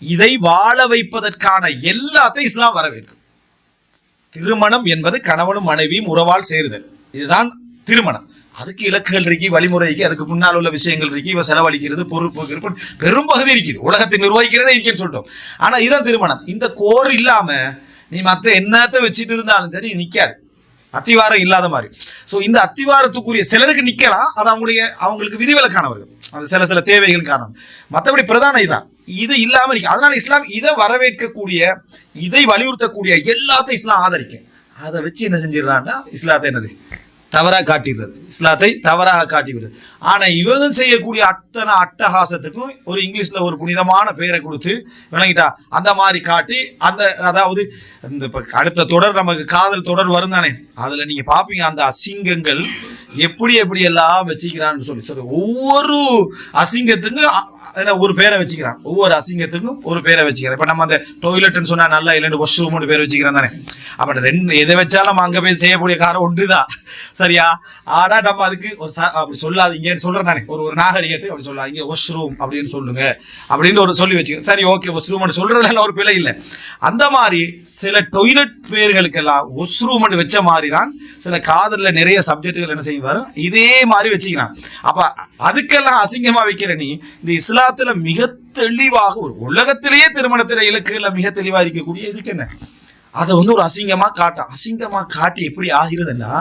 இதை வாழ வைப்பதற்கான எல்லாத்தையும் இஸ்லாம் வரவேற்கும். திருமணம் என்பது கணவனும் மனைவியும் உறவால் சேருதல். இதுதான் திருமணம். அதுக்கு இலக்குகள் இருக்கு வழிமுறை இருக்கு அதுக்கு முன்னால் உள்ள விஷயங்கள் இருக்கு இவ செலவழிக்கிறது பொறுப்பு இருப்பு பெரும் பகுதி இருக்குது. உலகத்தை நிர்வகிக்கிறதே இருக்குன்னு சொல்லிட்டோம் ஆனா இதுதான் திருமணம். இந்த கோர் இல்லாம நீ மத்த என்னத்தை வச்சுட்டு இருந்தாலும் சரி நிக்காது. அத்திவாரம் இல்லாத மாதிரி. ஸோ இந்த அத்திவாரத்துக்குரிய சிலருக்கு நிற்கலாம் அது அவங்களுடைய அவங்களுக்கு விதிவிலக்கானவர்கள். அது சில சில தேவைகள் காரணம். மற்றபடி பிரதான இதான் இது இல்லாமல் நிற்கும் அதனால இஸ்லாம் இதை வரவேற்கக்கூடிய இதை வலியுறுத்தக்கூடிய எல்லாத்தையும் இஸ்லாம் ஆதரிக்கும். அதை வச்சு என்ன செஞ்சிடறான்னா இஸ்லாத்தை என்னது? தவறாக காட்டிடுறது. இஸ்லாத்தை தவறாக காட்டிவிடுது. ஆனால் இவங்க செய்யக்கூடிய அத்தனை அட்டகாசத்துக்கும் ஒரு இங்கிலீஷில் ஒரு புனிதமான பெயரை கொடுத்து விளங்கிட்டா அந்த மாதிரி காட்டி அந்த அதாவது இந்த இப்போ அடுத்த தொடர் நமக்கு காதல் தொடர் வரும் தானே? அதில் நீங்கள் பார்ப்பீங்க அந்த அசிங்கங்கள் எப்படி எப்படி எல்லாம் வச்சுக்கிறான்னு சொல்லி. சொல்லி ஒவ்வொரு அசிங்கத்துக்கும் அதில் ஒரு பேரை வச்சுக்கிறான். ஒவ்வொரு அசிங்கத்துக்கும் ஒரு பேரை வச்சுக்கிறான். இப்ப நம்ம அந்த டொய்லெட்னு சொன்னா நல்லா இல்லைன்னு வாஷ் ரூம்னு பேர் வச்சுக்கிறோம் தானே. அப்ப ரெண்டு எதை வச்சாலும் நம்ம அங்க போய் செய்யக்கூடிய காரம் ஒன்றுதான் சரியா? ஆனால் நம்ம அதுக்கு ஒரு ச- அப்படி சொல்லாதீங்கன்னு சொல்கிறேன் தானே. ஒரு ஒரு நாகரிகத்தை அப்படி சொல்லாதீங்க. வாஷ் ரூம் அப்படின்னு சொல்லுங்க. அப்படின்னு ஒரு சொல்லி வச்சுக்கிறேன். சரி ஓகே வாஷ் ரூம் சொல்றதுல ஒரு பிழை இல்லை. அந்த மாதிரி சில டொய்லெட் பேர்களுக்கெல்லாம் வாஷ் வச்ச மாதிரி தான் சில காதலில் நிறைய சப்ஜெக்டுகள் என்ன செய்வார்? இதே மாதிரி வச்சுக்கிறான் அப்போ அதுக்கெல்லாம் அசிங்கமாக வைக்கிற நீ இந்த இஸ்லாத்தில் மிக தெளிவாக ஒரு உலகத்திலேயே திருமணத்தில் இலக்குகளில் மிக தெளிவாக இருக்கக்கூடிய இதுக்கு என்ன? அதை வந்து ஒரு அசிங்கமாக காட்டும் அசிங்கமாக காட்டி எப்படி ஆகிறதுன்னா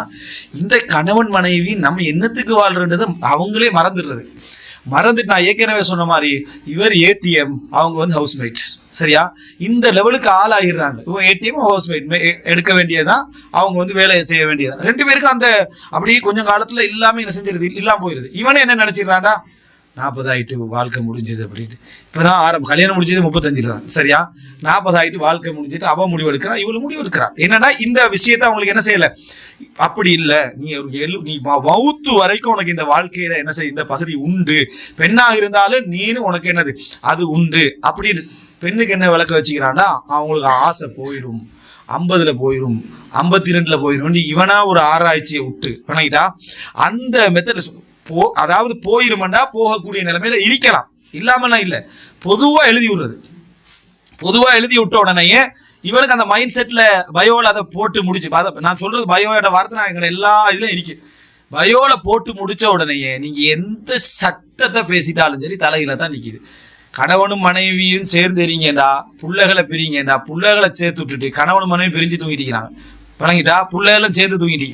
இந்த கணவன் மனைவி நம்ம என்னத்துக்கு வாழ்றன்றது அவங்களே மறந்துடுறது. மறந்துட்டு நான் ஏற்கனவே சொன்ன மாதிரி இவர் ஏடிஎம் அவங்க வந்து ஹவுஸ்மேட் சரியா? இந்த லெவலுக்கு ஆள் ஆகிடுறாங்க இவன் ஏடிஎம் ஹவுஸ் மேட் எடுக்க வேண்டியதுதான். அவங்க வந்து வேலையை செய்ய வேண்டியதான் ரெண்டு பேருக்கும் அந்த அப்படியே கொஞ்சம் காலத்துல இல்லாம என்ன செஞ்சிருது? இல்லாம போயிருது. இவனே என்ன நினைச்சிடறான்டா? நாற்பதாயிட்டு வாழ்க்கை முடிஞ்சது அப்படின்ட்டு. இப்போ தான் ஆரம்பம் கல்யாணம் முடிஞ்சது முப்பத்தஞ்சில் தான். சரியா? நாற்பதாயிட்டு வாழ்க்கை முடிஞ்சிட்டு அவன் முடிவு எடுக்கிறான் இவளு முடிவு எடுக்கிறான் என்னன்னா இந்த விஷயத்த அவங்களுக்கு என்ன செய்யலை? அப்படி இல்லை. நீ ஒரு எழு நீ ம- மவுத்து வரைக்கும் உனக்கு இந்த வாழ்க்கையில என்ன செய்ய இந்த பகுதி உண்டு. பெண்ணாக இருந்தாலும் நீனு உனக்கு என்னது? அது உண்டு. அப்படின்னு பெண்ணுக்கு என்ன விளக்க வச்சுக்கிறான்னா அவங்களுக்கு ஆசை போயிடும். ஐம்பதுல போயிடும். ஐம்பத்தி ரெண்டுல போயிடும். இவனா ஒரு ஆராய்ச்சியை விட்டு வணங்கிட்டா அந்த மெத்தட் போ அதாவது போயிருமண்டா போகக்கூடிய நிலைமையில இருக்கலாம். இல்லாமலாம் இல்லை. பொதுவா எழுதி விடுறது. பொதுவா எழுதி விட்ட உடனேயே இவனுக்கு அந்த மைண்ட் செட்ல பயோல அதை போட்டு முடிச்சு நான் சொல்றது பயோட வார்த்தை நான் எங்களை எல்லா இதுலயும் இருக்கு. பயோல போட்டு முடிச்ச உடனேயே நீங்க எந்த சட்டத்தை பேசிட்டாலும் சரி தலையில தான் நிக்குது. கணவனும் மனைவியும் சேர்ந்து எறீங்கடா புள்ளகளை பிரிங்கடா புள்ளகளை சேர்த்து விட்டுட்டு கணவனும் மனைவி பிரிஞ்சு தூங்கிட்டிக்கிறாங்க வழங்கிட்டா புள்ளைகளும் சேர்ந்து தூங்கிட்டு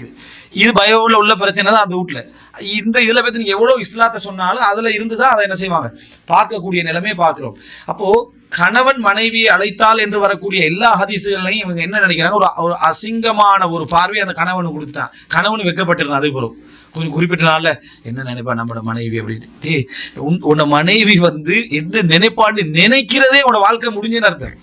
இது பயோவில் உள்ள பிரச்சனை தான் அந்த வீட்டில் இந்த இதில் பற்றி நீங்கள் எவ்வளோ இஸ்லாத்தை சொன்னாலும் அதில் இருந்து தான் அதை என்ன செய்வாங்க? பார்க்கக்கூடிய நிலைமையை பார்க்குறோம். அப்போது கணவன் மனைவியை அழைத்தால் என்று வரக்கூடிய எல்லா ஹதீசுகளையும் இவங்க என்ன நினைக்கிறாங்க? ஒரு ஒரு அசிங்கமான ஒரு பார்வை அந்த கணவனு கொடுத்துட்டான். கணவனு வெக்கப்பட்டிருந்தான் அதே போல. கொஞ்சம் குறிப்பிட்ட நாளில் என்ன நினைப்பா நம்மளோட மனைவி? அப்படின்னு. டேய் உன் உன்னை மனைவி வந்து என்ன நினைப்பான்னு நினைக்கிறதே உன்னோட வாழ்க்கை முடிஞ்சுன்னு அர்த்தம்?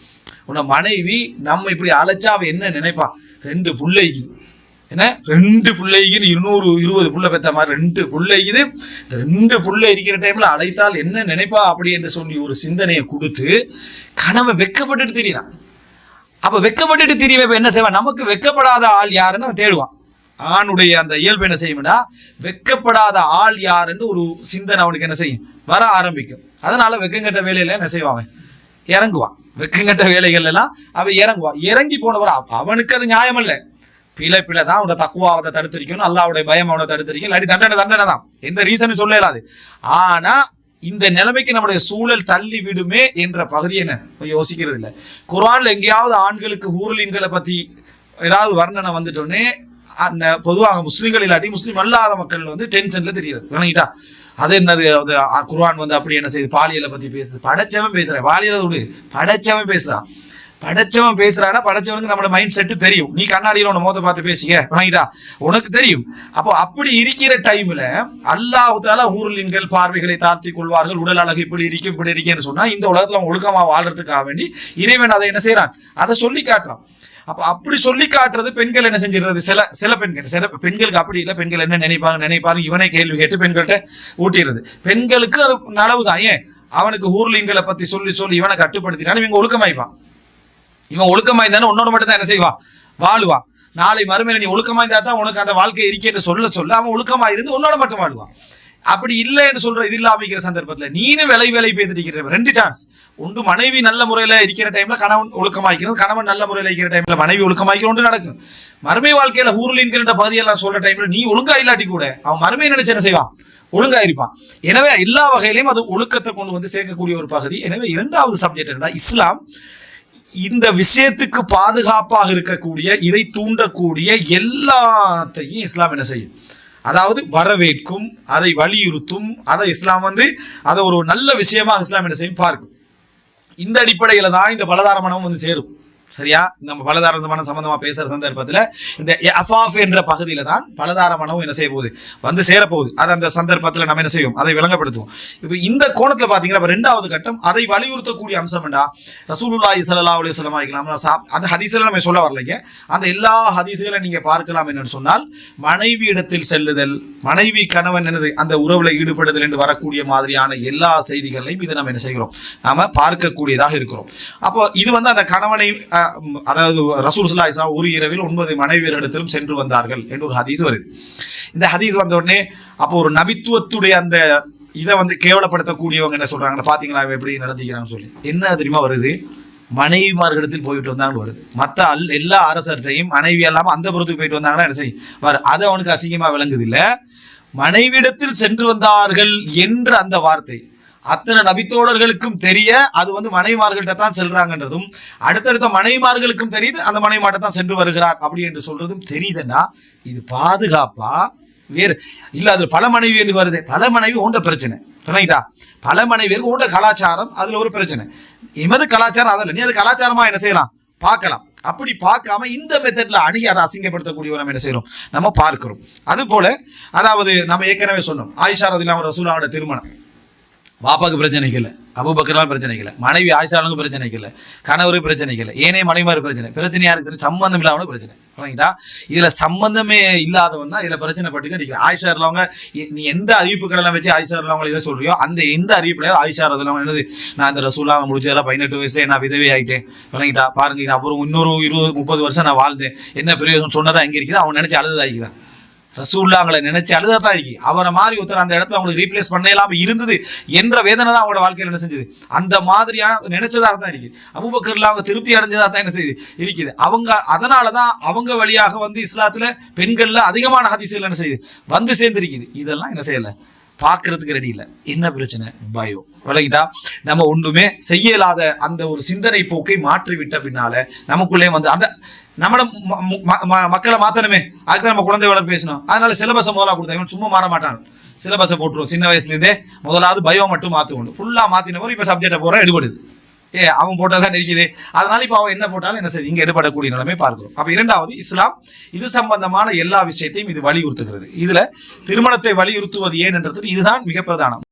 உன்னை மனைவி நம்ம இப்படி அழைச்சா அவ என்ன நினைப்பான் ரெண்டு பிள்ளைக்கு. என்ன? ரெண்டு பிள்ளைக்குன்னு இருநூறு இருபது புள்ள பெத்த மாதிரி ரெண்டு பிள்ளைக்குது. இந்த ரெண்டு புள்ள இருக்கிற டைம்ல அழைத்தால் என்ன நினைப்பா அப்படி என்று சொல்லி ஒரு சிந்தனையை கொடுத்து கணவன் வெக்கப்பட்டுட்டு தெரியறான். அப்ப வெக்கப்பட்டுட்டு தெரியவே இப்போ என்ன செய்வான்? நமக்கு வெக்கப்படாத ஆள் யாருன்னு அவன் தேடுவான். ஆணுடைய அந்த இயல்பு என்ன செய்யும்னா வெக்கப்படாத ஆள் யாருன்னு ஒரு சிந்தனை அவனுக்கு என்ன செய்யும்? வர ஆரம்பிக்கும். அதனால வெக்கங்கட்ட வேலையில என்ன செய்வான் அவன்? இறங்குவான். வெக்கங்கட்ட வேலைகள் எல்லாம் அவன் இறங்குவான் இறங்கி போனவரா அவனுக்கு அது நியாயம் இல்லை பிழை பிழை தான் அவனோட தக்குவாவதை தடுத்திருக்கணும். அல்லாவுடைய பயம் அவனை தடுத்திருக்கும் இல்லாட்டி தண்டனை தண்டனை தான். எந்த ரீசனும் சொல்ல இயலாது ஆனா இந்த நிலைமைக்கு நம்முடைய சூழல் தள்ளி விடுமே என்ற பகுதி என்ன? யோசிக்கிறது இல்லை. குரான்ல எங்கேயாவது ஆண்களுக்கு ஊரலின்களை பத்தி ஏதாவது வர்ணனை வந்துட்டோன்னே அந்த பொதுவாக முஸ்லீம்கள் இல்லாட்டி முஸ்லீம் அல்லாத மக்கள் வந்து டென்ஷன்ல தெரியாது வணங்கிட்டா. அது என்னது? அது அ- வந்து அப்படி என்ன செய்யுது பாலியலை பத்தி பேசுது. படைச்சவன் பேசுறேன். பாலியலை விடு. படைச்சவன் பேசுறான். படைச்சவன் பேசுறானா படைச்சவனுக்கு நம்மளோட மைண்ட் செட்டு தெரியும். நீ கண்ணாடியில உன மோத பார்த்து பேசிக்க வணங்கிட்டா உனக்கு தெரியும். அப்போ அப்படி இருக்கிற டைம்ல அல்லாஹால ஊர்லின்கள் பார்வைகளை தாழ்த்தி கொள்வார்கள். உடல் அழகு இப்படி இருக்கு இப்படி இருக்கேன்னு சொன்னா இந்த உலகத்துல ஒழுக்கமா வாழ்றதுக்காக வேண்டி இறைவன் அதை என்ன செய்யறான் அதை சொல்லி காட்டுறான். அப்ப அப்படி சொல்லி காட்டுறது பெண்கள் என்ன செஞ்சிடுறது? சில சில பெண்கள் சில பெண்களுக்கு அப்படி இல்லை பெண்கள் என்ன நினைப்பாங்க நினைப்பாங்க இவனே கேள்வி கேட்டு பெண்கள்கிட்ட ஊட்டிடுறது பெண்களுக்கு அது நலவுதான். ஏன்? அவனுக்கு ஊர்லிங்களை பத்தி சொல்லி சொல்லி இவனை கட்டுப்படுத்தினாலும் இவங்க ஒழுக்கமாயிப்பான். இவன் ஒழுக்கமாய்ந்தானே உன்னோட மட்டும் தான் என்ன செய்வான்? வாழுவான். நாளை மறுமையில நீ ஒழுக்கமாய்ந்தா தான் உனக்கு அந்த வாழ்க்கை இருக்கேன்னு சொல்ல சொல்ல அவன் ஒழுக்கமாயிருந்து உன்னோட மட்டும் வாழுவான். அப்படி இல்லைன்னு சொல்ற இது இல்லாமிக்கிற சந்தர்ப்பத்துல நீனும் விலை விலை பேத்திருக்கிற ரெண்டு சான்ஸ் ஒன்று மனைவி நல்ல முறையில இருக்கிற டைம்ல கணவன் ஒழுக்கமாக்கிறது கணவன் நல்ல முறையில இருக்கிற டைம்ல மனைவி ஒழுக்கமாக்கிறோம் ஒன்று நடக்கும். மறுமை வாழ்க்கையில ஊர்ல பகுதியெல்லாம் சொல்ற டைம்ல நீ ஒழுங்கா இல்லாட்டி கூட அவன் மறுமை நினைச்சு என்ன செய்வான்? ஒழுங்கா இருப்பான். எனவே எல்லா வகையிலையும் அது ஒழுக்கத்தை கொண்டு வந்து சேர்க்கக்கூடிய ஒரு பகுதி. எனவே இரண்டாவது சப்ஜெக்ட் என்ன இஸ்லாம். இந்த விஷயத்துக்கு பாதுகாப்பாக இருக்கக்கூடிய இதை தூண்டக்கூடிய எல்லாத்தையும் இஸ்லாம் என்ன செய்யும்? அதாவது வரவேற்கும் அதை வலியுறுத்தும் அதை இஸ்லாம் வந்து அதை ஒரு நல்ல விஷயமா இஸ்லாம் என்ன செய்யும்? பார்க்கும். இந்த அடிப்படையில் தான் இந்த பலதார மனம் வந்து சேரும். சரியா? நம்ம பலதார மனம் சம்பந்தமா பேசுற சந்தர்ப்பத்துல இந்த அஃபாஃப் என்ற பகுதியில தான் பலதார மனம் என்ன செய்ய போகுது? வந்து சேரப்போகுது. அது அந்த சந்தர்ப்பத்துல நம்ம என்ன செய்வோம்? அதை விளங்கப்படுத்துவோம். இப்போ இந்த கோணத்துல பாத்தீங்கன்னா இப்ப ரெண்டாவது கட்டம் அதை வலியுறுத்தக்கூடிய அம்சம் என்றா ரசூலுல்லா இசலா அலி சொல்லமா இருக்கலாம் அந்த ஹதீஸ்ல நம்ம சொல்ல வரலைங்க அந்த எல்லா ஹதீஸ்களை நீங்க பார்க்கலாம் என்னன்னு சொன்னால் மனைவி இடத்தில் செல்லுதல் மனைவி கணவன் என்னது அந்த உறவுல ஈடுபடுதல் என்று வரக்கூடிய மாதிரியான எல்லா செய்திகளையும் இதை நம்ம என்ன செய்கிறோம்? நாம பார்க்கக்கூடியதாக இருக்கிறோம். அப்போ இது வந்து அந்த கணவனை அதாவது ரசூல் இசா ஒரு இரவில் ஒன்பது மனைவியரிடத்திலும் சென்று வந்தார்கள் என்று ஒரு ஹதீஸ் வருது. இந்த ஹதீஸ் வந்த உடனே அப்போ ஒரு நபித்துவத்துடைய அந்த இதை வந்து கேவலப்படுத்தக்கூடியவங்க என்ன சொல்றாங்க பாத்தீங்களா? எப்படி நடத்திக்கிறாங்கன்னு சொல்லி. என்ன தெரியுமா வருது? மனைவிமார்களிடத்தில் போயிட்டு வந்தாங்கன்னு வருது. மற்ற அல் எல்லா அரசர்கிட்டையும் மனைவி இல்லாமல் அந்த புறத்துக்கு போயிட்டு வந்தாங்கன்னா என்ன செய்யும்? வரு அது அவனுக்கு அசிங்கமாக விளங்குது இல்லை. மனைவிடத்தில் சென்று வந்தார்கள் என்ற அந்த வார்த்தை. அத்தனை நபித்தோழர்களுக்கும் தெரிய அது வந்து மனைவிமார்கள்ட்ட தான் செல்றாங்கன்றதும் அடுத்தடுத்த மனைவிமார்களுக்கும் தெரியுது அந்த மனைவிமாட்ட தான் சென்று வருகிறார் அப்படி என்று சொல்றதும் தெரியுதுன்னா இது பாதுகாப்பா? வேறு இல்ல அது பல மனைவி என்று வருது. பல மனைவி உண்ட பிரச்சனை. புரியுதா பல மனைவியருக்கு உண்ட கலாச்சாரம் அதுல ஒரு பிரச்சனை. எமது கலாச்சாரம் அதில் நீ அது கலாச்சாரமா என்ன செய்யலாம்? பார்க்கலாம். அப்படி பார்க்காம இந்த மெத்தட்ல அணுகி அதை அசிங்கப்படுத்தக்கூடிய நம்ம என்ன செய்யறோம்? நம்ம பார்க்கிறோம். அது போல அதாவது நம்ம ஏற்கனவே சொன்னோம் ஆயிஷா ரதிலாம் ரசூலாவோட திருமணம். பாப்பாவுக்கு பிரச்சனைக்கு இல்லை அபுபக்கர்லாம் பிரச்சனைக்கு இல்லை மனைவி ஆயிஷாலுக்கு பிரச்சனைக்கு இல்லை கணவருக்கு பிரச்சனைக்கு இல்லை ஏனே மனைமாரு பிரச்சனை பிரச்சனையாக யாருக்கு தெரியும்? சம்பந்தம் இல்லாமல் பிரச்சனை. சரிங்களா இதில் சம்பந்தமே இல்லாதவன் தான் இதில் பிரச்சனை பட்டு அடிக்கிறேன் ஆயிஷா இருந்தவங்க எ- நீ எந்த அறிவிப்புகளெல்லாம் வச்சு ஆயிஷா இருந்தவங்க இதை சொல்றியோ அந்த எந்த அறிவிப்புலையோ ஆயிஷா இருந்தவங்க என்னது நான் இந்த ரசூலா முடிச்சதெல்லாம் பதினெட்டு வயசுல நான் விதவை ஆகிட்டேன் விளங்கிட்டா பாருங்க அப்புறம் இன்னொரு இருபது முப்பது வருஷம் நான் வாழ்ந்தேன். என்ன பெரிய சொன்னதான் எங்கே இருக்குது அவன் நினைச்சு அழுதாகிதான் ரசூல்லாங்களை நினைச்சு அழுதாதான் இருக்கு? அவரை மாதிரி ஒருத்தர் அந்த இடத்துல அவங்களுக்கு ரீப்ளேஸ் பண்ண இல்லாமல் இருந்தது என்ற வேதனை தான் அவங்களோட வாழ்க்கையில் என்ன செஞ்சது? அந்த மாதிரியான நினைச்சதாக தான் இருக்கு. அபுபக்கர்ல அவங்க திருப்தி அடைஞ்சதாக தான் என்ன செய்யுது இருக்குது. அவங்க அதனாலதான் அவங்க வழியாக வந்து இஸ்லாத்துல பெண்கள்ல அதிகமான ஹதிசுகள் என்ன செய்யுது வந்து சேர்ந்திருக்குது. இதெல்லாம் என்ன செய்யல? பார்க்கறதுக்கு ரெடி இல்லை. என்ன பிரச்சனை? பயம் விளங்கிட்டா? நம்ம ஒன்றுமே செய்யலாத அந்த ஒரு சிந்தனை போக்கை மாற்றி விட்ட பின்னால நமக்குள்ளே வந்து அந்த நம்மள ம- ம- மக்களை மாத்தணுமே. அதுக்கு நம்ம குழந்தை வளர்ப்பு பேசணும் அதனால சிலபஸை முதலாக கொடுத்தா இவன் சும்மா மாற மாட்டான். சிலபஸை போட்டுருவோம் சின்ன வயசுலேருந்தே முதலாவது பயம் மட்டும் மாற்றுவோம் ஃபுல்லாக மாற்றின போது இப்போ சப்ஜெக்டை போற எடுபடுது. ஏ அவன் போட்டால் தான் இருக்குது அதனால இப்போ அவன் என்ன போட்டாலும் என்ன செய்யுது இங்கே எடுபடக்கூடிய நிலைமை பார்க்கிறோம். அப்போ இரண்டாவது இஸ்லாம் இது சம்பந்தமான எல்லா விஷயத்தையும் இது வலியுறுத்துகிறது. இதில் திருமணத்தை வலியுறுத்துவது ஏன் என்றது இதுதான் மிக பிரதானம்.